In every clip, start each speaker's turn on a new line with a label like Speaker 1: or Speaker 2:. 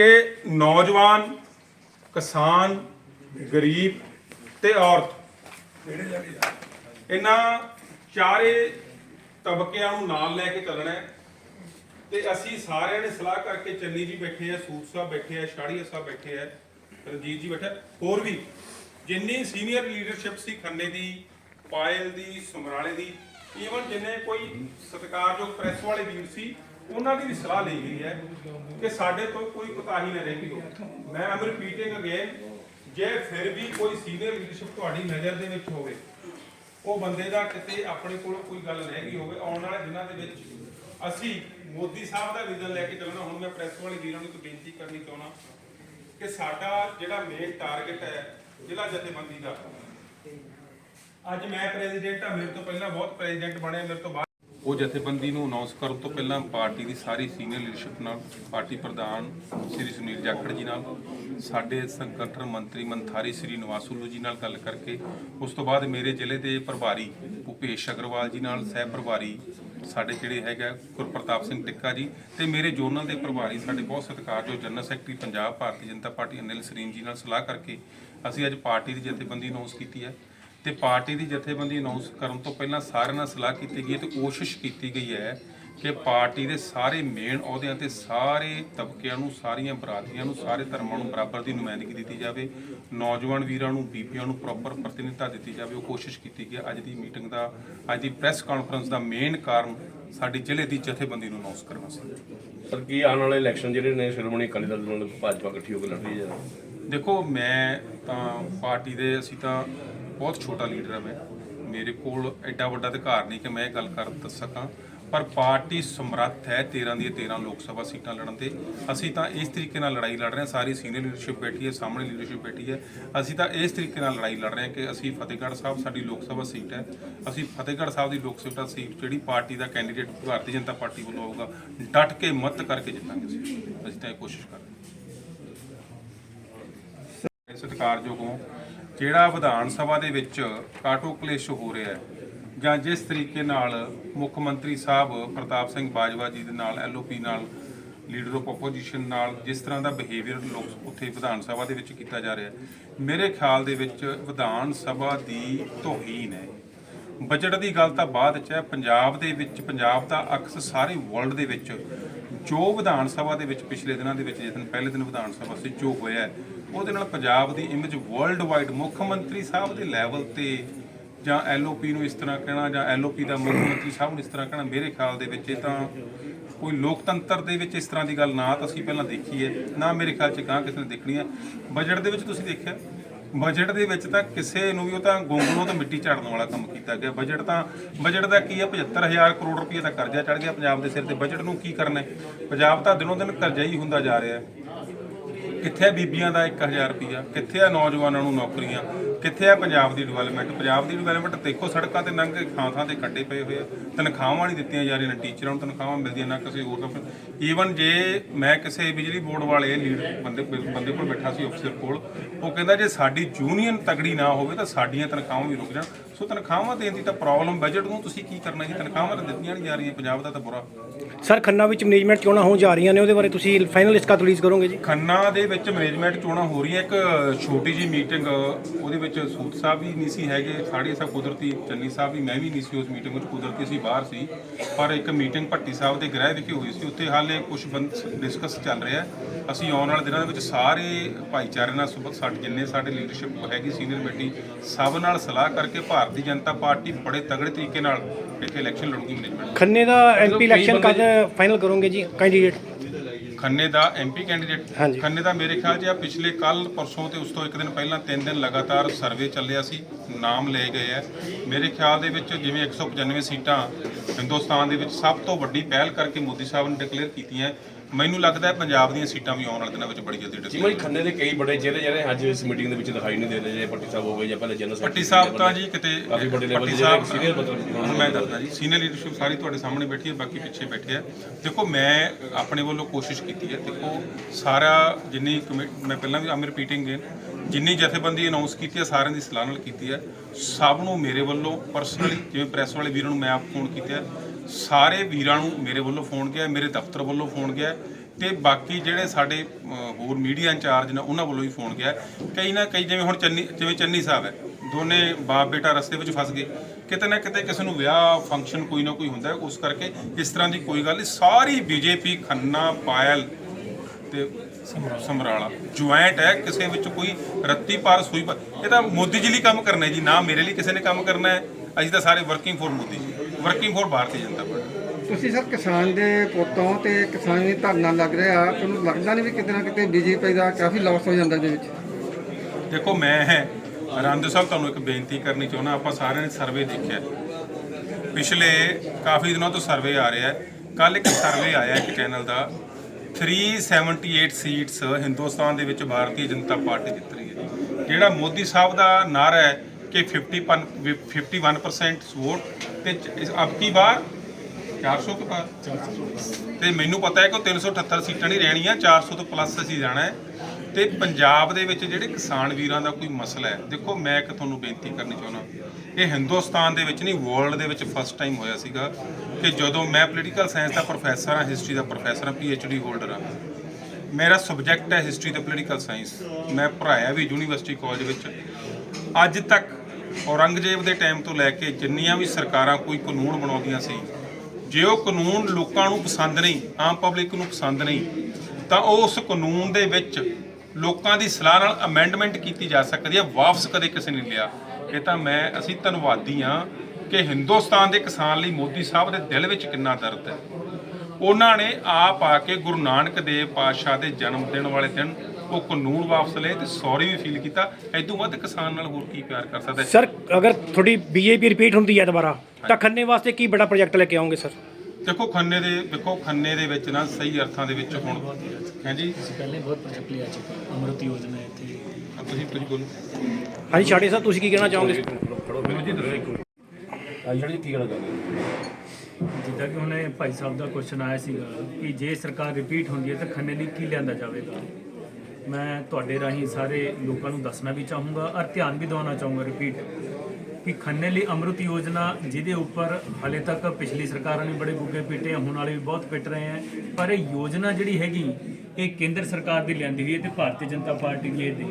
Speaker 1: ਕਿ ਨੌਜਵਾਨ, ਕਿਸਾਨ, ਗਰੀਬ ਤੇ ਔਰਤ ਇਹਨਾਂ ਚਾਰੇ ਤਬਕਿਆਂ ਨੂੰ ਨਾਲ ਲੈ ਕੇ ਚੱਲਣਾ ਹੈ ਤੇ ਅਸੀਂ ਸਾਰਿਆਂ ਨੇ ਸਲਾਹ ਕਰਕੇ ਚੰਨੀ ਜੀ ਬੈਠੇ ਆ, ਸੂਤ ਸਾਹਿਬ ਬੈਠੇ ਆ, ਸ਼ਾੜੀਆ ਸਾਹਿਬ ਬੈਠੇ ਆ, ਰਣਜੀਤ ਜੀ ਬੈਠਾ ਹੋਰ ਵੀ ਜਿੰਨੀ ਸੀਨੀਅਰ ਲੀਡਰਸ਼ਿਪ ਸੀ ਖੰਨੇ ਦੀ, ਪਾਇਲ ਦੀ, ਸਮਰਾਲੇ ਦੀ ਈਵਨ ਜਿੰਨੇ ਕੋਈ ਸਤਿਕਾਰਯੋਗ ਪ੍ਰੈਸ ਵਾਲੇ ਵੀਰ ਸੀ ਉਹਨਾਂ ਦੀ ਵੀ ਸਲਾਹ ਲਈ ਗਈ ਹੈ ਕਿ ਸਾਡੇ ਤੋਂ ਕੋਈ ਕੁਤਾਹੀ ਨਾ ਰਹੇਗੀ ਮੈਂ ਆਮ ਰਿਪੀਟਿੰਗ ਅਗੇਨ ਜੇ ਫਿਰ ਵੀ ਕੋਈ ਸੀਨੀਅਰ ਲੀਡਰਸ਼ਿਪ ਤੁਹਾਡੀ ਨਜ਼ਰ ਦੇ ਵਿੱਚ ਹੋਵੇ, ਉਹ ਬੰਦੇ ਦਾ ਕਿਤੇ ਆਪਣੇ ਕੋਲ ਕੋਈ ਗੱਲ ਰਹਿ ਗਈ ਹੋਵੇ, ਆਉਣ ਵਾਲੇ ਦਿਨਾਂ ਦੇ ਵਿੱਚ, ਅਸੀਂ ਮੋਦੀ ਸਾਹਿਬ ਦਾ ਵਿਜ਼ਨ ਲੈ ਕੇ ਚੱਲਣਾ, ਹੁਣ ਮੈਂ ਪ੍ਰੈਸ ਵਾਲੇ ਵੀਰਾਂ ਨੂੰ ਇੱਕ ਬੇਨਤੀ ਕਰਨੀ ਚਾਹੁੰਦਾ ਕਿ ਸਾਡਾ ਜਿਹੜਾ ਮੇਨ ਟਾਰਗੇਟ ਹੈ, ਜ਼ਿਲ੍ਹਾ ਜਥੇਬੰਦੀ ਦਾ, ਅੱਜ ਮੈਂ ਪ੍ਰੈਜ਼ੀਡੈਂਟ ਆ ਮੇਰੇ ਤੋਂ ਪਹਿਲਾਂ ਬਹੁਤ ਪ੍ਰੈਜ਼ੀਡੈਂਟ ਬਣੇ, ਮੇਰੇ ਤੋਂ ਬਾਅਦ ਉਹ ਜਥੇਬੰਦੀ ਨੂੰ ਅਨਾਉਂਸ ਕਰਨ ਤੋਂ ਪਹਿਲਾਂ ਪਾਰਟੀ ਦੀ ਸਾਰੀ ਸੀਨੀਅਰ ਲੀਡਰਸ਼ਿਪ ਨਾਲ, ਪਾਰਟੀ ਪ੍ਰਧਾਨ ਸ੍ਰੀ ਸੁਨੀਲ ਜਾਖੜ ਜੀ ਨਾਲ, ਸਾਡੇ ਸੰਗਠਨ ਮੰਤਰੀ ਮੰਥਾਰੀ ਸ੍ਰੀ ਨਵਾਸੁੱਲੂ ਜੀ ਨਾਲ ਗੱਲ ਕਰਕੇ, ਉਸ ਤੋਂ ਬਾਅਦ ਮੇਰੇ ਜ਼ਿਲ੍ਹੇ ਦੇ ਪ੍ਰਭਾਰੀ ਭੁਪੇਸ਼ ਅਗਰਵਾਲ ਜੀ ਨਾਲ, ਸਹਿ ਪ੍ਰਭਾਰੀ ਸਾਡੇ ਜਿਹੜੇ ਹੈਗਾ ਗੁਰਪ੍ਰਤਾਪ ਸਿੰਘ ਟਿੱਕਾ ਜੀ ਤੇ ਮੇਰੇ ਜੋਨਲ ਦੇ ਪ੍ਰਭਾਰੀ ਸਾਡੇ ਬਹੁਤ ਸਤਿਕਾਰਯੋਗ general secretary Punjab, Bharatiya Janata Party Anil Sarin ji ਨਾਲ ਸਲਾਹ ਕਰਕੇ ਅਸੀਂ ਅੱਜ ਪਾਰਟੀ ਦੀ ਜਥੇਬੰਦੀ ਅਨਾਉਂਸ ਕੀਤੀ ਹੈ। ਤੇ ਪਾਰਟੀ ਦੀ ਜਥੇਬੰਦੀ ਅਨਾਉਂਸ ਕਰਨ ਤੋਂ ਪਹਿਲਾਂ ਸਾਰਿਆਂ ਨਾਲ ਸਲਾਹ ਕੀਤੀ ਗਈ ਹੈ ਤੇ ਕੋਸ਼ਿਸ਼ ਕੀਤੀ ਗਈ ਹੈ ਕਿ ਪਾਰਟੀ ਦੇ ਸਾਰੇ ਮੇਨ ਅਹੁਦਿਆਂ ਤੇ ਸਾਰੇ ਤਬਕਿਆਂ ਨੂੰ ਸਾਰੀਆਂ ਬਰਾਦਰੀਆਂ ਨੂੰ ਸਾਰੇ ਧਰਮਾਂ ਨੂੰ ਬਰਾਬਰ ਦੀ ਨੁਮਾਇੰਦਗੀ ਦਿੱਤੀ ਜਾਵੇ। ਨੌਜਵਾਨ ਵੀਰਾਂ ਨੂੰ ਬੀਬੀਆਂ ਨੂੰ ਪ੍ਰੋਪਰ ਪ੍ਰਤੀਨਿਧਤਾ ਦਿੱਤੀ ਜਾਵੇ ਉਹ ਕੋਸ਼ਿਸ਼ ਕੀਤੀ ਗਈ। ਅੱਜ ਦੀ ਮੀਟਿੰਗ ਦਾ ਅੱਜ ਦੀ ਪ੍ਰੈਸ ਕਾਨਫਰੰਸ ਦਾ ਮੇਨ ਕਾਰਨ ਸਾਡੀ ਜ਼ਿਲ੍ਹੇ ਦੀ ਜਥੇਬੰਦੀ ਨੂੰ ਅਨਾਉਂਸ ਕਰਨਾ ਸੀ।
Speaker 2: ਸਰ ਕੀ ਆਉਣ ਵਾਲੇ ਇਲੈਕਸ਼ਨ ਜਿਹੜੇ ਨੇ ਸ਼੍ਰੋਮਣੀ ਅਕਾਲੀ ਦਲ ਨਾਲ ਭਾਜਪਾ ਇਕੱਠੀ ਹੋ ਕੇ ਲੜ ਰਹੀ ਹੈ?
Speaker 1: ਦੇਖੋ ਮੈਂ ਤਾਂ ਪਾਰਟੀ ਦੇ ਅਸੀਂ ਤਾਂ ਬਹੁਤ ਛੋਟਾ ਲੀਡਰ ਹਾਂ ਮੈਂ। ਮੇਰੇ ਕੋਲ ਐਡਾ ਵੱਡਾ ਅਧਿਕਾਰ ਨਹੀਂ ਕਿ ਮੈਂ ਇਹ ਗੱਲ ਕਰ ਦੱਸ। ਸਕਾਂ ਪਰ ਪਾਰਟੀ ਸਮਰੱਥ ਹੈ 13 ਦੀਆਂ 13 ਲੋਕ ਸਭਾ ਸੀਟਾਂ ਲੜਨ ਤੇ। ਅਸੀਂ ਤਾਂ ਇਸ ਤਰੀਕੇ ਨਾਲ ਲੜਾਈ ਲੜ ਰਹੇ ਹਾਂ। ਸਾਰੀ ਸੀਨੀਅਰ ਲੀਡਰਸ਼ਿਪ ਬੈਠੀ ਹੈ, ਸਾਹਮਣੇ ਲੀਡਰਸ਼ਿਪ ਬੈਠੀ ਹੈ। ਅਸੀਂ ਤਾਂ ਇਸ ਤਰੀਕੇ ਨਾਲ ਲੜਾਈ ਲੜ ਰਹੇ ਹਾਂ ਕਿ ਅਸੀਂ ਫਤਿਹਗੜ੍ਹ ਸਾਹਿਬ ਸਾਡੀ ਲੋਕ ਸਭਾ ਸੀਟ ਹੈ। ਅਸੀਂ ਫਤਿਹਗੜ੍ਹ ਸਾਹਿਬ ਦੀ ਲੋਕ ਸਭਾ ਸੀਟ ਜਿਹੜੀ ਪਾਰਟੀ ਦਾ ਕੈਂਡੀਡੇਟ ਭਾਰਤੀ ਜਨਤਾ ਪਾਰਟੀ ਵੱਲੋਂ ਆਊਗਾ ਡਟ ਕੇ ਮਤ ਕਰਕੇ ਜਿੱਤਾਂਗੇ ਅਸੀਂ। ਅਸੀਂ ਤਾਂ ਇਹ ਕੋਸ਼ਿਸ਼ ਕਰ ਰਹੇ ਹਾਂ। ਸਤਿਕਾਰਯੋਗ ਹੋ। ਜਿਹੜਾ ਵਿਧਾਨ ਸਭਾ ਦੇ ਵਿੱਚ ਕਾਟੋ ਕਲੇਸ਼ ਹੋ ਰਿਹਾ ਹੈ? ਜਾਂ ਜਿਸ ਤਰੀਕੇ ਨਾਲ ਮੁੱਖ ਮੰਤਰੀ ਸਾਹਿਬ ਪ੍ਰਤਾਪ ਸਿੰਘ ਬਾਜਵਾ ਜੀ ਦੇ ਨਾਲ ਐਲਓਪੀ ਨਾਲ, ਲੀਡਰ ਆਫ ਆਪੋਜੀਸ਼ਨ ਨਾਲ ਜਿਸ ਤਰ੍ਹਾਂ ਦਾ ਬਿਹੇਵੀਅਰ ਲੋਕ ਉੱਥੇ ਵਿਧਾਨ ਸਭਾ ਦੇ ਵਿੱਚ ਕੀਤਾ ਜਾ ਰਿਹਾ ਮੇਰੇ ਖਿਆਲ ਦੇ ਵਿੱਚ ਵਿਧਾਨ ਸਭਾ ਦੀ ਤੋਹੀਨ ਹੈ ਬਜਟ ਦੀ ਗੱਲ ਤਾਂ ਬਾਅਦ ਚ ਹੈ। ਪੰਜਾਬ ਦੇ ਵਿੱਚ, ਪੰਜਾਬ ਦਾ ਅਕਸ ਸਾਰੇ ਵਰਲਡ ਦੇ ਵਿੱਚ ਜੋ ਵਿਧਾਨ ਸਭਾ ਦੇ ਵਿੱਚ ਪਿਛਲੇ ਦਿਨਾਂ ਦੇ ਵਿੱਚ, ਜਿਸ ਦਿਨ ਪਹਿਲੇ ਦਿਨ ਵਿਧਾਨ ਸਭਾ ਸੀ, ਜੋ ਹੋਇਆ ਉਹਦੇ ਨਾਲ ਪੰਜਾਬ ਦੀ ਇਮੇਜ ਵਰਲਡ ਵਾਈਡ ਮੁੱਖ ਮੰਤਰੀ ਸਾਹਿਬ ਦੇ ਲੈਵਲ ਤੇ ਜਾਂ ਐਲਓਪੀ ਨੂੰ ਇਸ ਤਰ੍ਹਾਂ ਕਹਿਣਾ ਜਾਂ ਐਲਓਪੀ ਦਾ ਮੁੱਖ ਮੰਤਰੀ ਸਾਹਿਬ ਨੂੰ ਇਸ ਤਰ੍ਹਾਂ ਕਹਿਣਾ, ਮੇਰੇ ਖਿਆਲ ਦੇ ਵਿੱਚ ਇਹ ਤਾਂ ਕੋਈ ਲੋਕਤੰਤਰ ਦੇ ਵਿੱਚ ਇਸ ਤਰ੍ਹਾਂ ਦੀ ਗੱਲ ਨਾ ਤਾਂ ਅਸੀਂ ਪਹਿਲਾਂ ਦੇਖੀ ਹੈ ਨਾ ਮੇਰੇ ਖਿਆਲ 'ਚ ਗਾਂ ਕਿਸੇ ਨੇ ਦੇਖਣੀ ਹੈ। ਬਜਟ ਦੇ ਵਿੱਚ ਤੁਸੀਂ ਦੇਖਿਆ? ਬਜਟ ਦੇ ਵਿੱਚ ਤਾਂ ਕਿਸੇ ਨੂੰ ਵੀ ਉਹ ਤਾਂ ਗੋਂਗਲੋਂ ਤੋਂ ਮਿੱਟੀ ਝਾੜਨ ਵਾਲਾ ਕੰਮ ਕੀਤਾ ਗਿਆ। ਬਜਟ ਤਾਂ ਬਜਟ ਦਾ ਕੀ ਹੈ? 75000 ਕਰੋੜ ਰੁਪਏ ਦਾ ਕਰਜ਼ਾ ਚੜ ਗਿਆ ਪੰਜਾਬ ਦੇ ਸਿਰ ਤੇ। ਬਜਟ ਨੂੰ ਕੀ ਕਰਨਾ ਹੈ? ਪੰਜਾਬ ਤਾਂ ਦਿਨੋਂ ਦਿਨ ਕਰਜ਼ਾ ਹੀ ਹੁੰਦਾ ਜਾ ਰਿਹਾ ਹੈ। ਕਿੱਥੇ ਆ ਬੀਬੀਆਂ ਦਾ 1000 ਰੁਪਿਆ ਕਿੱਥੇ ਆ ਨੌਜਵਾਨਾਂ ਨੂੰ ਨੌਕਰੀਆਂ? ਕਿੱਥੇ ਆ ਪੰਜਾਬ ਦੀ ਡਿਵੈਲਪਮੈਂਟ ਪੰਜਾਬ ਦੀ ਡਿਵੈਲਪਮੈਂਟ ਦੇਖੋ ਸੜਕਾਂ ਤੇ ਕੇ ਥਾਂ ਥਾਂ ਤੇ ਖੱਡੇ ਪਏ ਹੋਏ ਆ। ਤਨਖਾਹਾਂ ਨਹੀਂ ਦਿੱਤੀਆਂ ਜਾ ਰਹੀਆਂ ਨੇ ਟੀਚਰਾਂ ਨੂੰ ਤਨਖਾਹਾਂ ਮਿਲਦੀਆਂ ਨਾ ਕਿਸੇ ਹੋਰ ਦਾ ਈਵਨ ਜੇ ਮੈਂ ਕਿਸੇ ਬਿਜਲੀ ਬੋਰਡ ਵਾਲੇ ਲੀਡਰ ਬੰਦੇ ਬੰਦੇ ਕੋਲ ਬੈਠਾ ਸੀ ਅਫਸਰ ਕੋਲ ਉਹ ਕਹਿੰਦਾ ਜੇ ਸਾਡੀ ਯੂਨੀਅਨ ਤਗੜੀ ਨਾ ਹੋਵੇ ਤਾਂ ਸਾਡੀਆਂ ਤਨਖਾਹਾਂ ਵੀ ਰੁਕ ਜਾਣ। ਸੋ ਤਨਖਾਹਾਂ ਦੇਣ ਦੀ ਤਾਂ ਪ੍ਰੋਬਲਮ ਬਜਟ ਨੂੰ ਤੁਸੀਂ ਕੀ ਕਰਨਾ? ਜੀ ਤਨਖਾਹਾਂ ਤਾਂ ਦਿੱਤੀਆਂ ਨਹੀਂ ਜਾ ਰਹੀਆਂ ਪੰਜਾਬ ਦਾ ਤਾਂ ਬੁਰਾ
Speaker 3: ਸਰ ਖੰਨਾ ਵਿੱਚ ਮੈਨੇਜਮੈਂਟ ਚੋਣਾਂ ਹੋਣ ਜਾ ਰਹੀਆਂ ਨੇ ਉਹਦੇ ਬਾਰੇ ਤੁਸੀਂ ਫਾਈਨਲ ਲਿਸਟ ਕਦ ਰਿਲੀਜ਼ ਕਰੋਗੇ ਜੀ?
Speaker 1: ਖੰਨਾ ਦੇ ਵਿੱਚ ਮੈਨੇਜਮੈਂਟ ਚੋਣਾਂ ਹੋ ਰਹੀਆਂ ਇੱਕ ਛੋਟੀ ਜੀ ਮੀਟਿੰਗ ਉਹਦੇ ਵਿੱਚ ਸੂਤ ਸਾਹਿਬ ਵੀ ਨਹੀਂ ਸੀ ਹੈਗੇ ਸਾੜੀ ਸਾਹਿਬ ਕੁਦਰਤੀ ਚੰਨੀ ਸਾਹਿਬ ਵੀ ਮੈਂ ਵੀ ਨਹੀਂ ਸੀ ਉਸ ਮੀਟਿੰਗ ਵਿੱਚ ਕੁਦਰਤੀ ਸੀ ਬਾਹਰ ਸੀ। ਪਰ ਇੱਕ ਮੀਟਿੰਗ ਭੱਟੀ ਸਾਹਿਬ ਦੇ ਗ੍ਰਹਿ ਵਿਖੇ ਹੋਈ ਸੀ ਉੱਥੇ ਹਾਲੇ ਕੁਝ ਡਿਸਕਸ ਚੱਲ ਰਿਹਾ। ਅਸੀਂ ਆਉਣ ਵਾਲੇ ਦਿਨਾਂ ਦੇ ਵਿੱਚ ਸਾਰੇ ਭਾਈਚਾਰੇ ਨਾਲ ਸੁਬਹ ਸਾਡੇ ਜਿੰਨੇ ਸਾਡੇ ਲੀਡਰਸ਼ਿਪ ਹੈਗੀ ਸੀਨੀਅਰ ਕਮੇਟੀ ਸਭ ਨਾਲ ਸਲਾਹ ਕਰਕੇ ਭਾਰਤੀ ਜਨਤਾ ਪਾਰਟੀ ਬੜੇ ਤਗੜੇ ਤਰੀਕੇ ਨਾਲ ਇੱਥੇ ਇਲੈਕਸ਼ਨ ਲੜੂਗੀ ਮੈਨੇਜਮੈਂਟ
Speaker 3: ਖੰਨੇ ਦਾ ਐਮਪੀ ਇਲੈਕਸ਼ਨ ਕਦ ਫਾਈਨਲ ਕਰੋਗੇ ਜੀ? ਕੈਂਡੀਡੇਟ
Speaker 1: ਖੰਨੇ ਦਾ ਐਮਪੀ ਕੈਂਡੀਡੇਟ। ਖੰਨੇ ਦਾ ਮੇਰੇ ਖਿਆਲ 'ਚ ਆ ਪਿਛਲੇ ਕੱਲ ਪਰਸੋਂ ਤੇ ਉਸ ਤੋਂ ਇੱਕ ਦਿਨ ਪਹਿਲਾਂ ਤਿੰਨ ਦਿਨ ਲਗਾਤਾਰ ਸਰਵੇ ਚੱਲਿਆ ਸੀ ਨਾਮ ਲਏ ਗਏ ਆ ਮੇਰੇ ਖਿਆਲ ਦੇ ਵਿੱਚ ਜਿਵੇਂ 195 ਸੀਟਾਂ ਹਿੰਦੁਸਤਾਨ ਦੇ ਵਿੱਚ ਸਭ ਤੋਂ ਵੱਡੀ ਪਹਿਲ ਕਰਕੇ ਮੋਦੀ ਸਾਹਿਬ ਨੇ ਡਿਕਲੇਅਰ ਕੀਤੀਆਂ ਮੈਨੂੰ ਲੱਗਦਾ ਹੈ ਪੰਜਾਬ ਦੀਆਂ ਸੀਟਾਂ ਵੀ ਆਉਣ ਵਾਲੇ ਦਿਨਾਂ ਵਿੱਚ ਬੜੀ ਜਲਦੀ
Speaker 2: ਜਿਵੇਂ
Speaker 1: ਡਿਕਲੇਅਰ
Speaker 2: ਖੰਨੇ ਦੇ ਕਈ ਬੜੇ ਜਿਹੜੇ ਜਿਹੜੇ ਅੱਜ ਇਸ ਮੀਟਿੰਗ ਦੇ ਵਿੱਚ ਦਿਖਾਈ ਨਹੀਂ ਦੇ ਰਹੇ ਜੇ ਪੱਟੀ ਸਾਹਿਬ ਹੋ ਗਏ ਜਾਂ ਪਹਿਲੇ ਜਨਰਲ
Speaker 1: ਪੱਟੀ ਸਾਹਿਬ ਤਾਂ ਜੀ ਕਿਤੇ
Speaker 2: ਕਾਫੀ ਵੱਡੇ level
Speaker 1: ਪੱਟੀ
Speaker 2: ਦੇ
Speaker 1: ਸਾਹਿਬ
Speaker 2: senior ਮਤਲਬ
Speaker 1: ਹੁਣ ਮੈਂ ਦੱਸਦਾ ਜੀ ਸੀਨੀਅਰ ਲੀਡਰਸ਼ਿਪ ਸਾਰੀ ਤੁਹਾਡੇ ਸਾਹਮਣੇ ਬੈਠੀ ਹੈ ਬਾਕੀ ਪਿੱਛੇ ਬੈਠੇ ਆ ਦੇਖੋ ਮੈਂ ਆਪਣੇ ਵੱਲੋਂ ਕੋਸ਼ਿਸ਼ ਕੀਤੀ ਹੈ ਦੇਖੋ ਸਾਰਾ ਜਿੰਨੀ ਕਮੇ- ਮੈਂ ਪਹਿਲਾਂ ਵੀ ਆਮ ਰਿਪੀਟਿੰਗ ਅਗੇਨ ਜਿੰਨੀ ਜਥੇਬੰਦੀ ਅਨਾਉਂਸ ਕੀਤੀ ਹੈ ਸਾਰਿਆਂ ਦੀ ਸਲਾਹ ਨਾਲ ਕੀਤੀ ਹੈ। ਸਭ ਨੂੰ ਮੇਰੇ ਵੱਲੋਂ ਪਰਸਨਲੀ ਜਿਵੇਂ ਪ੍ਰੈਸ ਵਾਲੇ ਵੀਰਾਂ ਨੂੰ ਮੈਂ ਆਪ ਫੋਨ ਕੀਤਾ ਹੈ, ਸਾਰੇ ਵੀਰਾਂ ਨੂੰ ਮੇਰੇ ਵੱਲੋਂ ਫੋਨ ਗਿਆ, ਮੇਰੇ ਦਫ਼ਤਰ ਵੱਲੋਂ ਫੋਨ ਗਿਆ ਤੇ ਬਾਕੀ ਜਿਹੜੇ ਸਾਡੇ ਹੋਰ ਮੀਡੀਆ ਇੰਚਾਰਜ ਨੇ ਉਹਨਾਂ ਵੱਲੋਂ ਵੀ ਫੋਨ ਗਿਆ। ਕਈ ਨਾ ਕਈ ਜਿਵੇਂ ਹੁਣ ਚੰਨੀ, ਜਿਵੇਂ ਚੰਨੀ ਸਾਹਿਬ ਹੈ, ਦੋਨੇ ਬਾਪ ਬੇਟਾ ਰਸਤੇ ਵਿੱਚ ਫਸ ਗਏ। ਕਿਤੇ ਨਾ ਕਿਤੇ ਕਿਸੇ ਨੂੰ ਵਿਆਹ ਫੰਕਸ਼ਨ ਕੋਈ ਨਾ ਕੋਈ ਹੁੰਦਾ, ਉਸ ਕਰਕੇ ਇਸ ਤਰ੍ਹਾਂ ਦੀ ਕੋਈ ਗੱਲ ਨਹੀਂ। ਸਾਰੀ ਬੀਜੇਪੀ ਖੰਨਾ, ਪਾਇਲ ਤੇ ਸਮਰਾਲਾ ਜੁਆਇੰਟ ਹੈ, ਕਿਸੇ ਵਿੱਚ ਕੋਈ ਰੱਤੀ ਪਾਰ ਸੂਈ ਪਾਰ ਇਹ ਤਾਂ ਮੋਦੀ ਜੀ ਲਈ ਕੰਮ ਕਰਨਾ ਹੈ ਜੀ, ਨਾ ਮੇਰੇ ਲਈ ਕਿਸੇ ਨੇ ਕੰਮ ਕਰਨਾ ਹੈ। ਅਸੀਂ ਤਾਂ ਸਾਰੇ working for Modi ji. Working for Bharatiya Janata Party.
Speaker 4: ਤੁਸੀਂ ਸਰ ਕਿਸਾਨ ਦੇ ਪੁੱਤੋਂ ਤੇ ਕਿਸਾਨੀ ਧਰਨਾ ਲੱਗ ਰਿਹਾ ਤੁਹਾਨੂੰ ਲੱਗਦਾ ਨਹੀਂ ਵੀ ਕਿਤੇ ਨਾ ਕਿਤੇ ਬੀਜੇਪੀ ਦਾ ਕਾਫੀ ਲਾਸ ਹੋ ਜਾਂਦਾ ਇਹਦੇ ਵਿੱਚ?
Speaker 1: ਦੇਖੋ ਮੈਂ ਰਾਮਦੇਵ ਸਾਹਿਬ ਤੁਹਾਨੂੰ ਇੱਕ ਬੇਨਤੀ ਕਰਨੀ ਚਾਹੁੰਦਾ ਆਪਾਂ ਸਾਰਿਆਂ ਨੇ ਸਰਵੇ ਦੇਖਿਆ ਪਿਛਲੇ ਕਾਫੀ ਦਿਨਾਂ ਤੋਂ ਸਰਵੇ ਆ ਰਿਹਾ ਹੈ। ਕੱਲ ਇੱਕ ਸਰਵੇ ਆਇਆ ਇੱਕ ਚੈਨਲ ਦਾ 378 ਸੀਟਸ ਹਿੰਦੁਸਤਾਨ ਦੇ ਵਿੱਚ ਭਾਰਤੀ ਜਨਤਾ ਪਾਰਟੀ ਜਿੱਤ ਰਹੀ ਹੈ। ਜਿਹੜਾ ਮੋਦੀ ਸਾਹਿਬ ਦਾ ਨਾਰਾ ਹੈ ਕਿ 51 51% ਵੋਟ ਤੇ ਇਸ ਅਬਕੀ ਵਾਰ? 400 ਤੋਂ ਪਾਰ ਤੇ ਮੈਨੂੰ ਪਤਾ ਹੈ ਕਿ ਉਹ 378 ਸੀਟਾਂ ਨਹੀਂ ਰਹਿਣੀਆਂ 400 ਤੋਂ ਪਲੱਸ ਅਸੀਂ ਜਾਣਾ ਹੈ। ਤੇ ਪੰਜਾਬ ਦੇ ਵਿੱਚ ਜਿਹੜੇ ਕਿਸਾਨ ਵੀਰਾਂ ਦਾ ਕੋਈ ਮਸਲਾ ਹੈ, ਦੇਖੋ ਮੈਂ ਇੱਕ ਤੁਹਾਨੂੰ ਬੇਨਤੀ ਕਰਨੀ ਚਾਹੁੰਦਾ। ਇਹ ਹਿੰਦੁਸਤਾਨ ਦੇ ਵਿੱਚ ਨਹੀਂ ਵਰਲਡ ਦੇ ਵਿੱਚ ਫਸਟ ਟਾਈਮ ਹੋਇਆ ਸੀਗਾ ਕਿ ਜਦੋਂ ਮੈਂ ਪੋਲੀਟੀਕਲ ਸਾਇੰਸ ਦਾ ਪ੍ਰੋਫੈਸਰ ਹਾਂ ਹਿਸਟਰੀ ਦਾ ਪ੍ਰੋਫੈਸਰ ਹਾਂ ਡੀ ਹੋਲਡਰ ਹਾਂ। ਮੇਰਾ ਸਬਜੈਕਟ ਹੈ ਹਿਸਟਰੀ ਤੇ ਪੋਲੀਟੀਕਲ ਸਾਇੰਸ ਮੈਂ ਪੜ੍ਹਾਇਆ ਵੀ ਯੂਨੀਵਰਸਿਟੀ ਕਾਲਜ ਵਿੱਚ। ਅੱਜ ਤੱਕ ਔਰੰਗਜ਼ੇਬ ਦੇ ਟਾਈਮ ਤੋਂ ਲੈ ਕੇ ਜਿੰਨੀਆਂ ਵੀ ਸਰਕਾਰਾਂ ਕੋਈ ਕਾਨੂੰਨ ਬਣਾਉਂਦੀਆਂ ਸੀ, ਜੇ ਉਹ ਕਾਨੂੰਨ ਲੋਕਾਂ ਨੂੰ ਪਸੰਦ ਨਹੀਂ, ਆਮ ਪਬਲਿਕ ਨੂੰ ਪਸੰਦ ਨਹੀਂ, ਤਾਂ ਉਸ ਕਾਨੂੰਨ ਦੇ ਵਿੱਚ ਲੋਕਾਂ ਦੀ ਸਲਾਹ ਨਾਲ ਅਮੈਂਡਮੈਂਟ ਕੀਤੀ ਜਾ ਸਕਦੀ ਹੈ, ਵਾਪਸ ਕਦੇ ਕਿਸੇ ਨੇ ਲਿਆ। ਇਹ ਤਾਂ ਮੈਂ, ਅਸੀਂ ਧੰਨਵਾਦੀ ਹਾਂ ਕਿ ਹਿੰਦੁਸਤਾਨ ਦੇ ਕਿਸਾਨ ਲਈ ਮੋਦੀ ਸਾਹਿਬ ਦੇ ਦਿਲ ਵਿੱਚ ਕਿੰਨਾ ਦਰਦ ਹੈ। ਉਹਨਾਂ ਨੇ ਆਪ ਆ ਕੇ ਗੁਰੂ ਨਾਨਕ ਦੇਵ ਪਾਤਸ਼ਾਹ ਦੇ ਜਨਮ ਦਿਨ ਵਾਲੇ ਦਿਨ ਉਹ ਕਾਨੂੰਨ ਵਾਪਸ ਲਏ ਤੇ ਸੌਰੀ ਵੀ ਫੀਲ ਕੀਤਾ ਐਦੋਂ ਵੱਧ ਕਿਸਾਨ ਨਾਲ ਹੋਰ ਕੀ ਪਿਆਰ ਕਰ ਸਕਦਾ ਹੈ?
Speaker 3: ਸਰ ਅਗਰ ਤੁਹਾਡੀ ਬੀਜੇਪੀ ਰਿਪੀਟ ਹੁੰਦੀ ਹੈ ਦੁਬਾਰਾ ਤਾਂ ਖੰਨੇ ਵਾਸਤੇ ਕੀ ਬੜਾ ਪ੍ਰੋਜੈਕਟ ਲੈ ਕੇ ਆਉਂਗੇ ਸਰ
Speaker 1: ਦੇਖੋ ਖੰਨੇ ਦੇ ਦੇਖੋ ਖੰਨੇ ਦੇ ਵਿੱਚ ਨਾ ਸਹੀ ਅਰਥਾਂ ਦੇ ਵਿੱਚ ਹੁਣ ਹਾਂਜੀ
Speaker 5: ਪਹਿਲੇ ਬਹੁਤ ਪ੍ਰੋਜੈਕਟ ਲਿਆ ਚੁੱਕਾ ਅੰਮ੍ਰਿਤ ਯੋਜਨਾ ਹੈ ਇੱਥੇ
Speaker 1: ਹਾਂ, ਤੁਸੀਂ ਤੁਸੀਂ ਬੋਲੋ
Speaker 3: ਹਾਂਜੀ ਛਾੜੇ ਸਾਹਿਬ ਤੁਸੀਂ ਕੀ ਕਹਿਣਾ ਚਾਹੋਗੇ
Speaker 5: ਜਿੱਦਾਂ ਕਿ ਉਹਨੇ ਭਾਈ ਸਾਹਿਬ ਦਾ ਕੁਐਸਚਨ ਆਇਆ ਸੀਗਾ ਕਿ ਜੇ ਸਰਕਾਰ ਰਿਪੀਟ ਹੁੰਦੀ ਹੈ ਤਾਂ ਖੰਨੇ ਲਈ ਕੀ ਲਿਆਂਦਾ ਜਾਵੇਗਾ? ਮੈਂ ਤੁਹਾਡੇ ਰਾਹੀਂ ਸਾਰੇ ਲੋਕਾਂ ਨੂੰ ਦੱਸਣਾ ਵੀ ਚਾਹੂੰਗਾ ਔਰ ਧਿਆਨ ਵੀ ਦਿਵਾਉਣਾ ਚਾਹੂੰਗਾ ਰਿਪੀਟ ਕਿ ਖੰਨੇ ਲਈ ਅੰਮ੍ਰਿਤ ਯੋਜਨਾ ਜਿਹਦੇ ਉੱਪਰ ਹਾਲੇ ਤੱਕ ਪਿਛਲੀ ਸਰਕਾਰਾਂ ਨੇ ਬੜੇ ਗੁੱਗੇ ਪਿੱਟੇ ਹੁਣ ਵਾਲੇ ਵੀ ਬਹੁਤ ਪਿੱਟ ਰਹੇ ਆ। ਪਰ ਇਹ ਯੋਜਨਾ ਜਿਹੜੀ ਹੈਗੀ, ਇਹ ਕੇਂਦਰ ਸਰਕਾਰ ਦੀ ਲਿਆਂਦੀ ਹੋਈ ਹੈ ਤੇ ਭਾਰਤੀ ਜਨਤਾ ਪਾਰਟੀ ਦੀ ਇਹ ਦੇ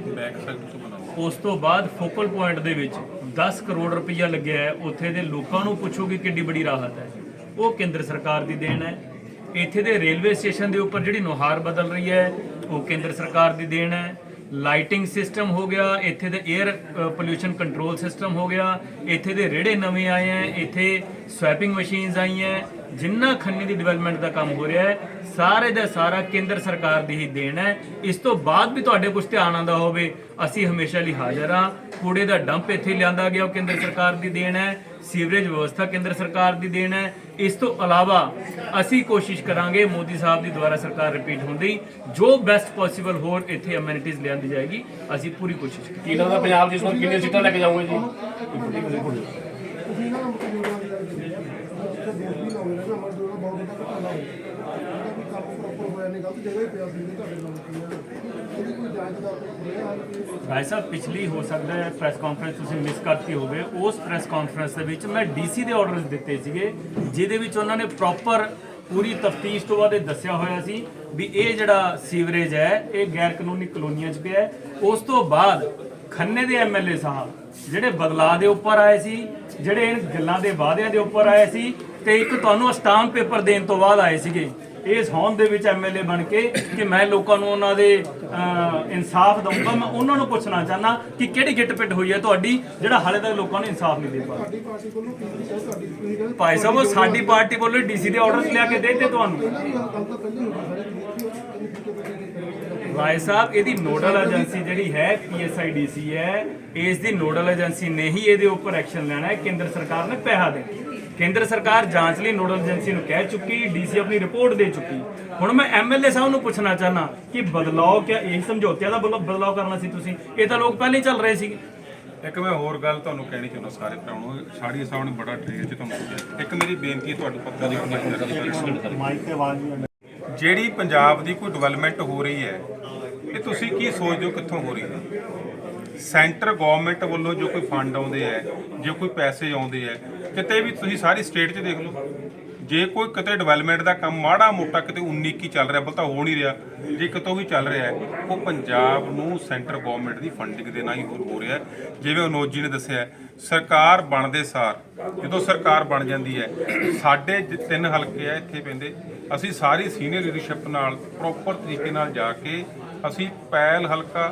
Speaker 5: ਉਸ ਤੋਂ ਬਾਅਦ ਫੋਕਲ ਪੁਆਇੰਟ ਦੇ ਵਿੱਚ 10 ਕਰੋੜ ਰੁਪਈਆ ਲੱਗਿਆ ਹੈ। ਉੱਥੇ ਦੇ ਲੋਕਾਂ ਨੂੰ ਪੁੱਛੋ ਕਿ ਕਿੰਨੀ ਬੜੀ ਰਾਹਤ ਹੈ। ਉਹ ਕੇਂਦਰ ਸਰਕਾਰ ਦੀ ਦੇਣ ਹੈ। ਇੱਥੇ ਦੇ ਰੇਲਵੇ ਸਟੇਸ਼ਨ ਦੇ ਉੱਪਰ ਜਿਹੜੀ ਨੁਹਾਰ ਬਦਲ ਰਹੀ ਹੈ, ਉਹ ਕੇਂਦਰ ਸਰਕਾਰ ਦੀ ਦੇਣ ਹੈ। ਲਾਈਟਿੰਗ ਸਿਸਟਮ ਹੋ ਗਿਆ, ਇੱਥੇ ਦੇ 에ਅਰ ਪੋਲੂਸ਼ਨ ਕੰਟਰੋਲ ਸਿਸਟਮ ਹੋ ਗਿਆ। ਇੱਥੇ ਦੇ ਰੇੜੇ ਨਵੇਂ ਆਏ ਹੈ, ਇੱਥੇ ਸਵੈਪਿੰਗ ਮਸ਼ੀਨਸ ਆਈਆਂ ਜਿੰਨਾ ਖੰਨੇ ਦੀ ਡਿਵੈਲਪਮੈਂਟ ਦਾ ਕੰਮ ਹੋ ਰਿਹਾ ਹੈ, ਸਾਰੇ ਦਾ ਸਾਰਾ ਕੇਂਦਰ ਸਰਕਾਰ ਦੀ ਹੀ ਦੇਣ ਹੈ। ਇਸ ਤੋਂ ਬਾਅਦ ਵੀ ਤੁਹਾਡੇ ਕੁਝ ਧਿਆਨ ਆਂਦਾ ਹੋਵੇ, ਅਸੀਂ ਹਮੇਸ਼ਾ ਲਈ ਹਾਜ਼ਰ ਹਾਂ। ਕੂੜੇ ਦਾ ਡੰਪ ਇੱਥੇ ਲਿਆਂਦਾ ਗਿਆ, ਉਹ ਕੇਂਦਰ ਸਰਕਾਰ ਦੀ ਦੇਣ ਹੈ। ਸੀਵਰੇਜ ਵਿਵਸਥਾ ਕੇਂਦਰ ਸਰਕਾਰ ਦੀ ਦੇਣ ਹੈ। ਇਸ ਤੋਂ ਇਲਾਵਾ ਅਸੀਂ ਕੋਸ਼ਿਸ਼ ਕਰਾਂਗੇ ਮੋਦੀ ਸਾਹਿਬ ਦੀ ਦੁਆਰਾ ਸਰਕਾਰ ਰਿਪੀਟ ਹੁੰਦੀ ਜੋ ਬੈਸਟ ਪੋਸੀਬਲ ਹੋਰ ਇੱਥੇ ਅਮੈਨਿਟੀਜ਼ ਲਿਆਂਦੀ ਜਾਏਗੀ ਅਸੀਂ ਪੂਰੀ ਕੋਸ਼ਿਸ਼ ਕਰਾਂਗੇ।
Speaker 2: ਪੰਜਾਬ ਜਿਸ ਵਾਰ ਕਿੰਨੀਆਂ ਸੀਟਾਂ ਲੈ ਕੇ ਜਾਓਗੇ ਜੀ?
Speaker 5: ਭਾਈ ਸਾਹਿਬ, ਪਿਛਲੀ ਹੋ ਸਕਦਾ ਹੈ ਪ੍ਰੈਸ ਕਾਨਫਰੰਸ ਤੁਸੀਂ ਮਿਸ ਕਰਤੀ ਹੋਵੇ। ਉਸ ਪ੍ਰੈਸ ਕਾਨਫਰੰਸ ਦੇ ਵਿੱਚ ਮੈਂ ਡੀਸੀ ਦੇ ਆਰਡਰਸ ਦਿੱਤੇ ਸੀਗੇ, ਜਿਹਦੇ ਵਿੱਚ ਉਹਨਾਂ ਨੇ ਪ੍ਰੋਪਰ ਪੂਰੀ ਤਫਤੀਸ਼ ਤੋਂ ਬਾਅਦ ਇਹ ਦੱਸਿਆ ਹੋਇਆ ਸੀ ਵੀ ਇਹ ਜਿਹੜਾ ਸੀਵਰੇਜ ਹੈ, ਇਹ ਗੈਰ ਕਾਨੂੰਨੀ ਕਲੋਨੀਆਂ 'ਚ ਪਿਆ ਹੈ। ਉਸ ਤੋਂ ਬਾਅਦ ਖੰਨੇ ਦੇ ਐਮਐਲਏ ਸਾਹਿਬ, ਜਿਹੜੇ ਬਦਲਾਅ ਦੇ ਉੱਪਰ ਆਏ ਸੀ, ਜਿਹੜੇ ਇਹ ਗੱਲਾਂ ਦੇ ਵਾਅਦਿਆਂ ਦੇ ਉੱਪਰ ਆਏ ਸੀ, ਤੇ ਇੱਕ ਤੁਹਾਨੂੰ ਸਟਾਂਪ ਪੇਪਰ ਦੇਣ ਤੋਂ ਬਾਅਦ ਆਏ ਸੀਗੇ। ਇਸ ਹੌਨ ਦੇ ਵਿੱਚ ਐਮਐਲਏ ਬਣ ਕੇ ਕਿ ਮੈਂ ਲੋਕਾਂ ਨੂੰ ਉਹਨਾਂ ਦੇ ਇਨਸਾਫ ਦਊਂਗਾ ਮੈਂ ਉਹਨਾਂ ਨੂੰ ਪੁੱਛਣਾ ਚਾਹਨਾ ਕਿ ਕਿਹੜੀ ਗਿੱਟ ਪਿੱਟ ਹੋਈ ਹੈ ਤੁਹਾਡੀ ਜਿਹੜਾ ਹਾਲੇ ਤੱਕ ਲੋਕਾਂ ਨੂੰ ਇਨਸਾਫ ਨਹੀਂ ਦੇ ਪਾ ਭਾਈ ਸਾਹਿਬ ਸਾਡੀ ਪਾਰਟੀ ਵੱਲੋਂ ਡੀਸੀ ਦੇ ਆਰਡਰਸ ਲਿਆ ਕੇ ਦੇਤੇ ਤੁਹਾਨੂੰ? ਰਾਏ ਸਾਹਿਬ ਇਹਦੀ ਨੋਡਲ ਏਜੰਸੀ ਜਿਹੜੀ ਹੈ ਪੀਐਸਆਈਡੀਸੀ ਹੈ ਇਸ ਦੀ ਨੋਡਲ ਏਜੰਸੀ ਨੇ ਹੀ ਇਹਦੇ ਉੱਪਰ ਐਕਸ਼ਨ ਲੈਣਾ ਹੈ ਕੇਂਦਰ ਸਰਕਾਰ ਨੇ ਪੈਸਾ ਦੇ ਕੇਂਦਰ ਸਰਕਾਰ ਜਾਂਚ ਲਈ ਨੋਡਲ ਏਜੰਸੀ ਨੂੰ ਕਹਿ ਚੁੱਕੀ ਡੀਸੀ ਆਪਣੀ ਰਿਪੋਰਟ ਦੇ ਚੁੱਕੀ। ਹੁਣ ਮੈਂ ਐਮਐਲਏ ਸਾਹਿਬ ਨੂੰ ਪੁੱਛਣਾ ਚਾਹਨਾ ਕਿ ਬਦਲਾਅ ਕਿਆ ਇਹ ਸਮਝੌਤਿਆਂ ਦਾ ਬਦਲਾ- ਬਦਲਾਅ ਕਰਨਾ ਸੀ ਤੁਸੀਂ? ਇਹ ਤਾਂ ਲੋਕ ਪਹਿਲਾਂ ਹੀ ਚੱਲ ਰਹੇ ਸੀਗੇ
Speaker 1: ਇੱਕ ਮੈਂ ਹੋਰ ਗੱਲ ਤੁਹਾਨੂੰ ਕਹਿਣੀ ਚਾਹੁੰਦਾ ਸਾਰੇ ਭਰਾਵਾਂ ਨੂੰ ਛਾੜੀ ਸਾਹਿਬ ਨੇ ਬੜਾ ਟ੍ਰੇਲ ਚ ਤੁਹਾਨੂੰ ਇੱਕ ਮੇਰੀ ਬੇਨਤੀ ਹੈ ਤੁਹਾਡੇ ਪੱਤਰ ਦੀ ਜਿਹੜੀ ਪੰਜਾਬ ਦੀ ਕੋਈ ਡਿਵੈਲਪਮੈਂਟ ਹੋ ਰਹੀ ਹੈ ਇਹ ਤੁਸੀਂ ਕੀ ਸੋਚਦੇ ਹੋ ਕਿੱਥੋਂ ਹੋ ਰਹੀ ਹੈ? ਸੈਂਟਰ ਗਵਰਨਮੈਂਟ ਵੱਲੋਂ ਜੋ ਕੋਈ ਫੰਡ ਆਉਂਦੇ ਹੈ ਜੋ ਕੋਈ ਪੈਸੇ ਆਉਂਦੇ ਹੈ ਕਿਤੇ ਵੀ ਤੁਸੀਂ ਸਾਰੀ ਸਟੇਟ 'ਚ ਦੇਖ ਲਓ, ਜੇ ਕੋਈ ਕਿਤੇ ਡਿਵੈਲਪਮੈਂਟ ਦਾ ਕੰਮ ਮਾੜਾ ਮੋਟਾ ਕਿਤੇ 19 ਕੀ ਚੱਲ ਰਿਹਾ ਬਲ ਤਾਂ ਹੋ ਨਹੀਂ ਰਿਹਾ, ਜੇ ਕਿਤੋਂ ਵੀ ਚੱਲ ਰਿਹਾ ਉਹ ਪੰਜਾਬ ਨੂੰ ਸੈਂਟਰ ਗਵਰਨਮੈਂਟ ਦੀ ਫੰਡਿੰਗ ਦੇ ਨਾਲ ਹੀ ਹੋ ਹੋ। ਰਿਹਾ ਜਿਵੇਂ ਅਨੋਜ ਜੀ ਨੇ ਦੱਸਿਆ, ਸਰਕਾਰ ਬਣਦੇ ਸਾਰ, ਜਦੋਂ ਸਰਕਾਰ ਬਣ ਜਾਂਦੀ ਹੈ, ਸਾਡੇ ਜ- ਤਿੰਨ ਹਲਕੇ ਆ ਇੱਥੇ ਪੈਂਦੇ, ਅਸੀਂ ਸਾਰੀ ਸੀਨੀਅਰ ਲੀਡਰਸ਼ਿਪ ਨਾਲ ਪ੍ਰੋਪਰ ਤਰੀਕੇ ਨਾਲ ਜਾ ਕੇ ਅਸੀਂ ਪੈਲ ਹਲਕਾ